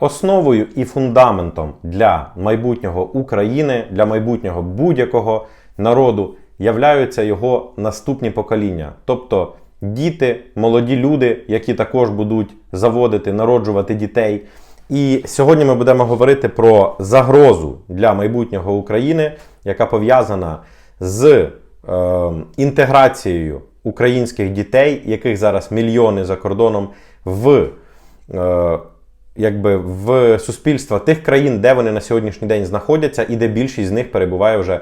Основою і фундаментом для майбутнього України, для майбутнього будь-якого народу являються його наступні покоління, тобто діти, молоді люди, які також будуть заводити, народжувати дітей. І сьогодні ми будемо говорити про загрозу для майбутнього України, яка пов'язана з е, інтеграцією українських дітей, яких зараз мільйони за кордоном, в е, якби в суспільства тих країн, де вони на сьогоднішній день знаходяться, і де більшість з них перебуває вже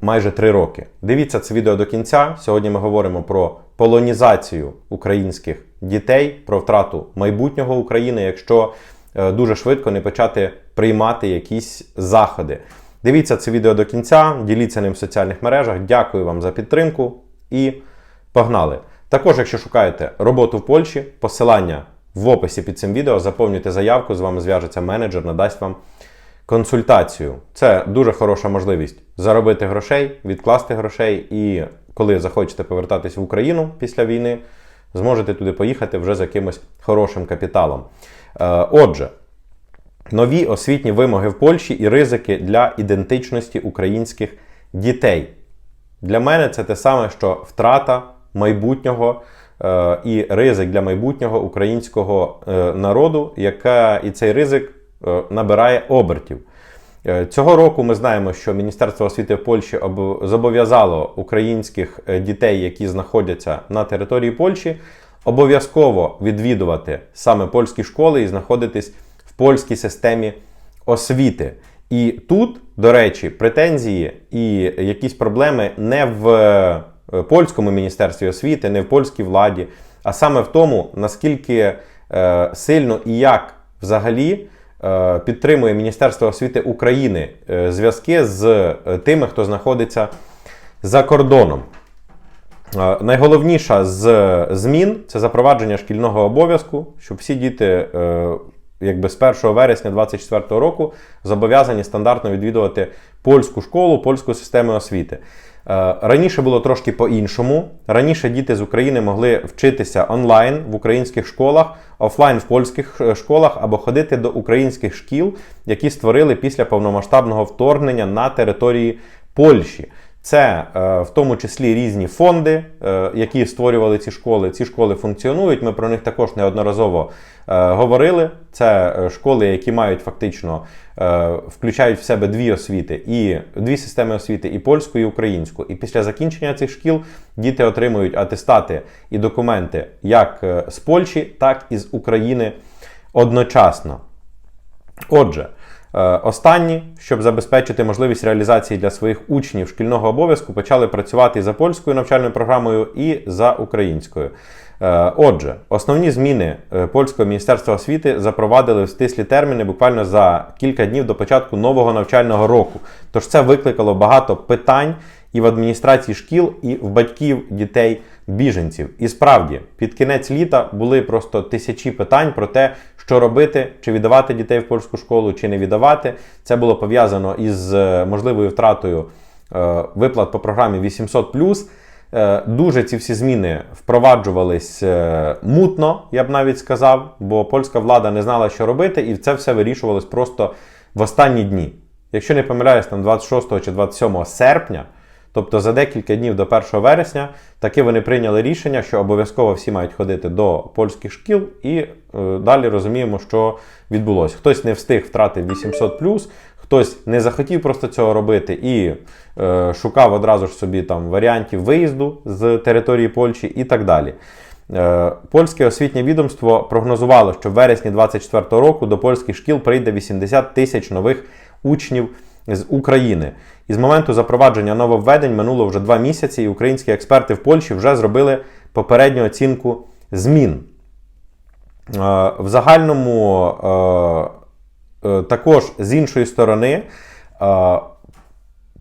майже три роки. Дивіться це відео до кінця. Сьогодні ми говоримо про полонізацію українських дітей, про втрату майбутнього України, якщо е, дуже швидко не почати приймати якісь заходи. Дивіться це відео до кінця, діліться ним в соціальних мережах. Дякую вам за підтримку і погнали! Також, якщо шукаєте роботу в Польщі, посилання в описі під цим відео, заповнюйте заявку, з вами зв'яжеться менеджер, надасть вам консультацію. Це дуже хороша можливість заробити грошей, відкласти грошей, і коли захочете повертатись в Україну після війни, зможете туди поїхати вже з якимось хорошим капіталом. Е, Отже, нові освітні вимоги в Польщі і ризики для ідентичності українських дітей. Для мене це те саме, що втрата майбутнього і ризик для майбутнього українського е, народу, яка і цей ризик е, набирає обертів. Е, Цього року ми знаємо, що Міністерство освіти в Польщі об- зобов'язало українських е, дітей, які знаходяться на території Польщі, обов'язково відвідувати саме польські школи і знаходитись в польській системі освіти. І тут, до речі, претензії і якісь проблеми не в е, польському міністерстві освіти, не в польській владі, а саме в тому, наскільки е, сильно і як взагалі е, підтримує Міністерство освіти України е, зв'язки з е, тими, хто знаходиться за кордоном. Е, Найголовніша з змін це запровадження шкільного обов'язку, щоб всі діти е, якби з 1 вересня 2024 року зобов'язані стандартно відвідувати польську школу, польську систему освіти. Е, Раніше було трошки по-іншому. Раніше діти з України могли вчитися онлайн в українських школах, офлайн в польських е, школах або ходити до українських шкіл, які створили після повномасштабного вторгнення на території Польщі. Це е, в тому числі різні фонди, які створювали ці школи. Ці школи функціонують. Ми про них також неодноразово говорили. Це е, школи, які мають фактично е, включають в себе дві освіти і дві системи освіти, і польську, і українську. І після закінчення цих шкіл діти отримують атестати і документи як е, з Польщі, так і з України одночасно. Отже, е, останні, щоб забезпечити можливість реалізації для своїх учнів шкільного обов'язку, почали працювати за польською навчальною програмою, і за українською. Е, Отже, основні зміни е, польського міністерства освіти запровадили в стислі терміни буквально за кілька днів до початку нового навчального року. Тож це викликало багато питань і в адміністрації шкіл, і в батьків дітей біженців. І справді, під кінець літа були просто тисячі питань про те, що робити, чи віддавати дітей в польську школу, чи не віддавати. Це було пов'язано із е, можливою втратою е, виплат по програмі 800 Е, Дуже ці всі зміни впроваджувались мутно, я б навіть сказав, бо польська влада не знала, що робити, і це все вирішувалось просто в останні дні. Якщо не помиляюсь, там 26 чи 27 серпня, тобто за декілька днів до 1 вересня, таки вони прийняли рішення, що обов'язково всі мають ходити до польських шкіл, і е, далі розуміємо, що відбулося. Хтось не встиг втратив 800 хтось не захотів просто цього робити і е, шукав одразу ж собі там варіантів виїзду з території Польщі і так далі. Е, Польське освітнє відомство прогнозувало, що в вересні 2024 року до польських шкіл прийде 80 тисяч нових учнів з України. І з моменту запровадження нововведень минуло вже два місяці, і українські експерти в Польщі вже зробили попередню оцінку змін. Е, В загальному е, е, також з іншої сторони.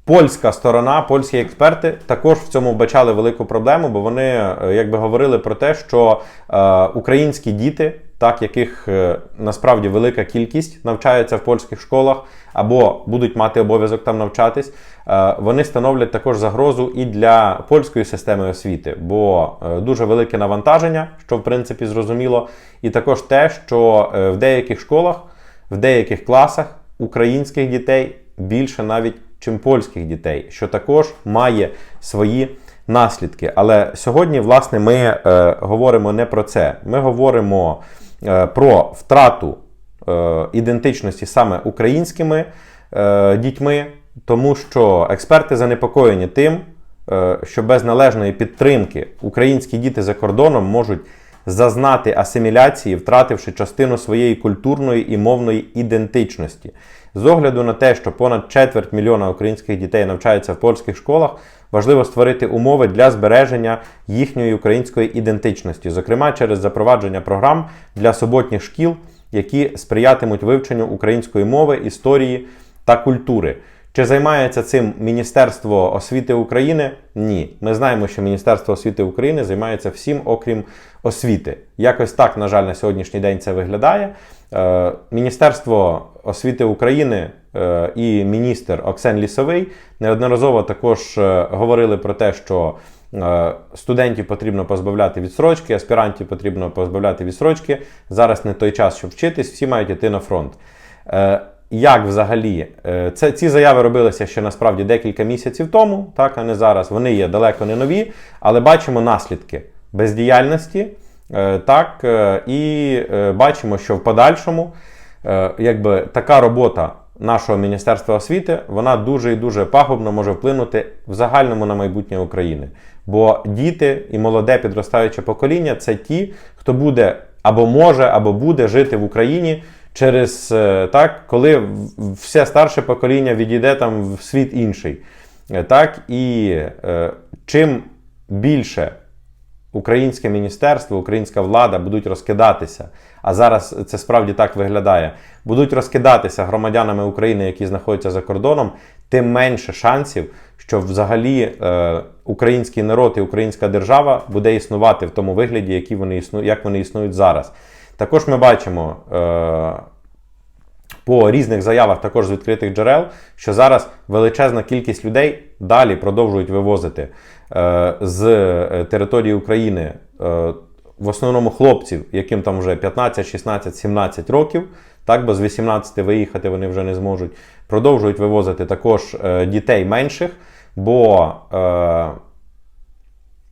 Польська сторона, польські експерти також в цьому вбачали велику проблему, бо вони якби говорили про те, що українські діти, так яких е, насправді велика кількість навчаються в польських школах або будуть мати обов'язок там навчатись, е, вони становлять також загрозу і для польської системи освіти, бо е, дуже велике навантаження, що в принципі зрозуміло, і також те, що в деяких школах. в деяких класах українських дітей більше навіть, чим польських дітей, що також має свої наслідки. Але сьогодні, власне, ми е, говоримо не про це. Ми говоримо про втрату е, ідентичності саме українськими е, дітьми, тому що експерти занепокоєні тим, е, що без належної підтримки українські діти за кордоном можуть зазнати асиміляції, втративши частину своєї культурної і мовної ідентичності. З огляду на те, що понад четверть мільйона українських дітей навчаються в польських школах, важливо створити умови для збереження їхньої української ідентичності, зокрема через запровадження програм для суботніх шкіл, які сприятимуть вивченню української мови, історії та культури. Чи займається цим Міністерство освіти України? Ні. Ми знаємо, що Міністерство освіти України займається всім, окрім освіти. Якось так, на жаль, на сьогоднішній день це виглядає. Е, Міністерство освіти України і міністр Оксен Лісовий неодноразово також е, говорили про те, що е, студентів потрібно позбавляти відсрочки, аспірантів потрібно позбавляти відсрочки. Зараз не той час, щоб вчитись, всі мають йти на фронт. Е, як взагалі е, це ці заяви робилися ще насправді декілька місяців тому, так а не зараз. Вони є далеко не нові, але бачимо наслідки бездіяльності. е, Так, е, і е, бачимо, що в подальшому е, якби така робота нашого Міністерства освіти вона дуже і дуже пагубно може вплинути в загальному на майбутнє України. Бо діти і молоде підростаюче покоління це ті, хто буде або може, або буде жити в Україні через е, так, коли все старше покоління відійде там в світ інший. Е, Так, і е, чим більше українське міністерство, українська влада будуть розкидатися, а зараз це справді так виглядає, будуть розкидатися громадянами України, які знаходяться за кордоном, тим менше шансів, що взагалі е, український народ і українська держава буде існувати в тому вигляді, які вони існу, як вони існують зараз. Також ми бачимо. Е, по різних заявах, також з відкритих джерел, що зараз величезна кількість людей далі продовжують вивозити з е, території України е, в основному хлопців, яким там вже 15, 16, 17 років, так, бо з 18 виїхати вони вже не зможуть. Продовжують вивозити також е, дітей менших, бо е,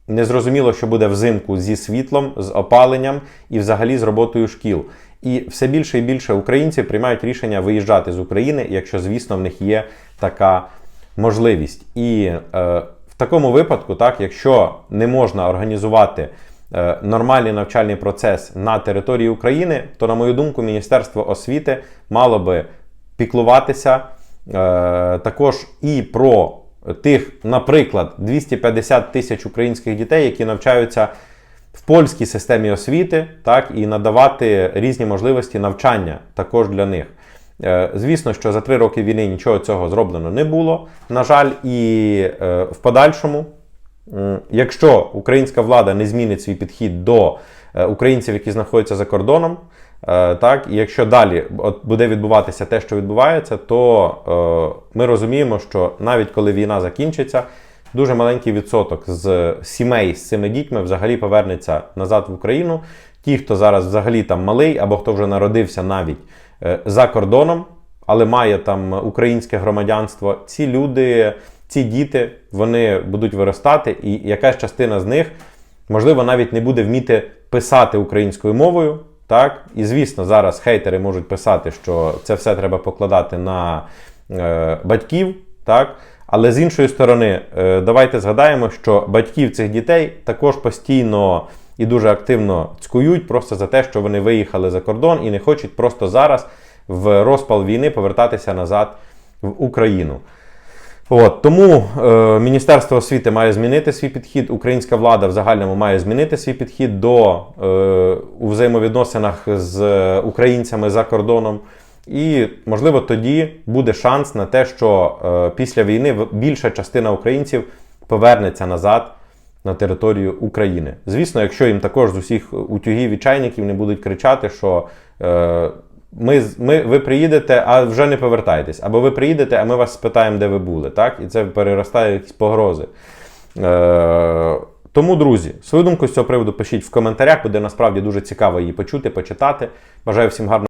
Незрозуміло, що буде взимку зі світлом, з опаленням і взагалі з роботою шкіл. І все більше і більше українців приймають рішення виїжджати з України, якщо, звісно, в них є така можливість. І е, такому випадку, так, якщо не можна організувати е, нормальний навчальний процес на території України, то, на мою думку, Міністерство освіти мало би піклуватися е, також і про тих, наприклад, 250 тисяч українських дітей, які навчаються в польській системі освіти, так, і надавати різні можливості навчання також для них. Е, Звісно, що за три роки війни нічого цього зроблено не було. На жаль, і е, в подальшому, якщо українська влада не змінить свій підхід до е, українців, які знаходяться за кордоном, так, і якщо далі буде відбуватися те, що відбувається, то ми розуміємо, що навіть коли війна закінчиться, дуже маленький відсоток з сімей з цими дітьми взагалі повернеться назад в Україну. Ті, хто зараз взагалі там малий, або хто вже народився навіть е, за кордоном, але має там українське громадянство, ці люди, ці діти, вони будуть виростати, і якась частина з них, можливо, навіть не буде вміти писати українською мовою. Так, і звісно, зараз хейтери можуть писати, що це все треба покладати на е, батьків, так. Але з іншої сторони, е, давайте згадаємо, що батьків цих дітей також постійно і дуже активно цькують просто за те, що вони виїхали за кордон і не хочуть просто зараз в розпал війни повертатися назад в Україну. От, тому е, Міністерство освіти має змінити свій підхід, українська влада в загальному має змінити свій підхід до е, у взаємовідносинах з українцями за кордоном. І, можливо, тоді буде шанс на те, що е, після війни більша частина українців повернеться назад на територію України. Звісно, якщо їм також з усіх утюгів і чайників не будуть кричати, що е, ми, ми, ви приїдете, а вже не повертаєтесь, або ви приїдете, а ми вас спитаємо, де ви були. Так? І це переростає якісь погрози. Е, тому, друзі, свою думку з цього приводу пишіть в коментарях, буде насправді дуже цікаво її почути, почитати. Бажаю всім гарного.